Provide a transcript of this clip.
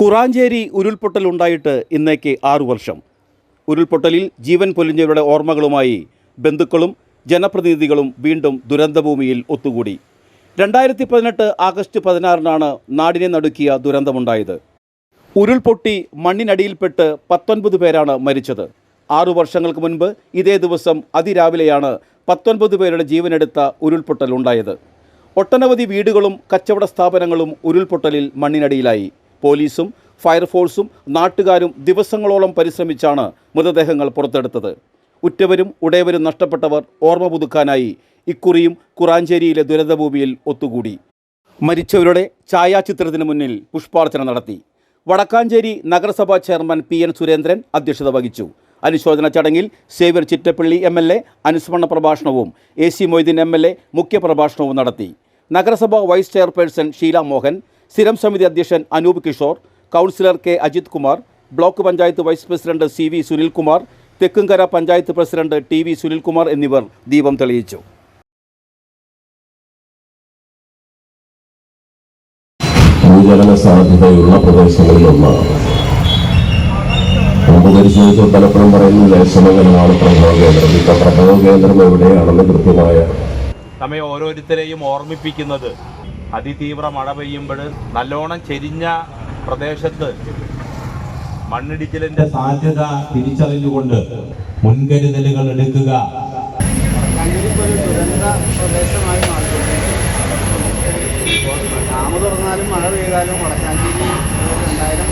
കുറാഞ്ചേരി ഉരുൾപൊട്ടൽ ഉണ്ടായിട്ട് ഇന്നേക്ക് ആറു വർഷം. ഉരുൾപൊട്ടലിൽ ജീവൻ പൊലിഞ്ഞവരുടെ ഓർമ്മകളുമായി ബന്ധുക്കളും ജനപ്രതിനിധികളും വീണ്ടും ദുരന്തഭൂമിയിൽ ഒത്തുകൂടി. രണ്ടായിരത്തി പതിനെട്ട് ആഗസ്റ്റ് പതിനാറിനാണ് നാടിനെ നടുക്കിയ ദുരന്തമുണ്ടായത്. ഉരുൾപൊട്ടി മണ്ണിനടിയിൽപ്പെട്ട് പത്തൊൻപത് പേരാണ് മരിച്ചത്. ആറു വർഷങ്ങൾക്ക് മുൻപ് ഇതേ ദിവസം അതിരാവിലെയാണ് പത്തൊൻപത് പേരുടെ ജീവനെടുത്ത ഉരുൾപൊട്ടൽ ഉണ്ടായത്. ഒട്ടനവധി വീടുകളും കച്ചവട സ്ഥാപനങ്ങളും ഉരുൾപൊട്ടലിൽ മണ്ണിനടിയിലായി. പോലീസും ഫയർഫോഴ്സും നാട്ടുകാരും ദിവസങ്ങളോളം പരിശ്രമിച്ചാണ് മൃതദേഹങ്ങൾ പുറത്തെടുത്തത്. ഉറ്റവരും ഉടയവരും നഷ്ടപ്പെട്ടവർ ഓർമ്മ പുതുക്കാനായി ഇക്കുറിയും കുറാഞ്ചേരിയിലെ ദുരന്തഭൂമിയിൽ ഒത്തുകൂടി. മരിച്ചവരുടെ ഛായാചിത്രത്തിന് മുന്നിൽ പുഷ്പാർച്ചന നടത്തി. വടക്കാഞ്ചേരി നഗരസഭാ ചെയർമാൻ പി എൻ സുരേന്ദ്രൻ അധ്യക്ഷത വഹിച്ചു. അനുശോചന ചടങ്ങിൽ Xavier Chittappally M L A അനുസ്മരണ പ്രഭാഷണവും A C Moideen M L A മുഖ്യപ്രഭാഷണവും നടത്തി. നഗരസഭാ വൈസ് ചെയർപേഴ്സൺ ഷീല മോഹൻ സ്ഥിരം സമിതി അധ്യക്ഷൻ Anoop Kishore councillor K Ajith Kumar block panchayat vice president C V Sunilkumar Thekkumkara panchayat president T V Sunilkumar എന്നിവർ ദീപം തെളിയിച്ചു. ഭൂചലന സാധ്യതയുള്ള പ്രദേശങ്ങളിലൊന്നാണ്. മുമ്പ് പരിശോധിച്ച പലപ്പോഴും പറയുന്ന ദേശമംഗലമാണ് പ്രഭവ കേന്ദ്രം. ഇപ്പൊ പ്രഭവ കേന്ദ്രം എവിടെയാണെന്ന് കൃത്യമായ നമ്മെ ഓരോരുത്തരെയും ഓർമ്മിപ്പിക്കുന്നത് അതിതീവ്ര മഴ പെയ്യുമ്പോൾ നല്ലോണം ചെരിഞ്ഞ പ്രദേശത്ത് മണ്ണിടിച്ചിലിന്റെ സാധ്യത തിരിച്ചറിഞ്ഞുകൊണ്ട് മുൻകരുതലുകൾ എടുക്കുക. മഴ പെയ്താലും വടക്കാഞ്ചേരി രണ്ടായിരം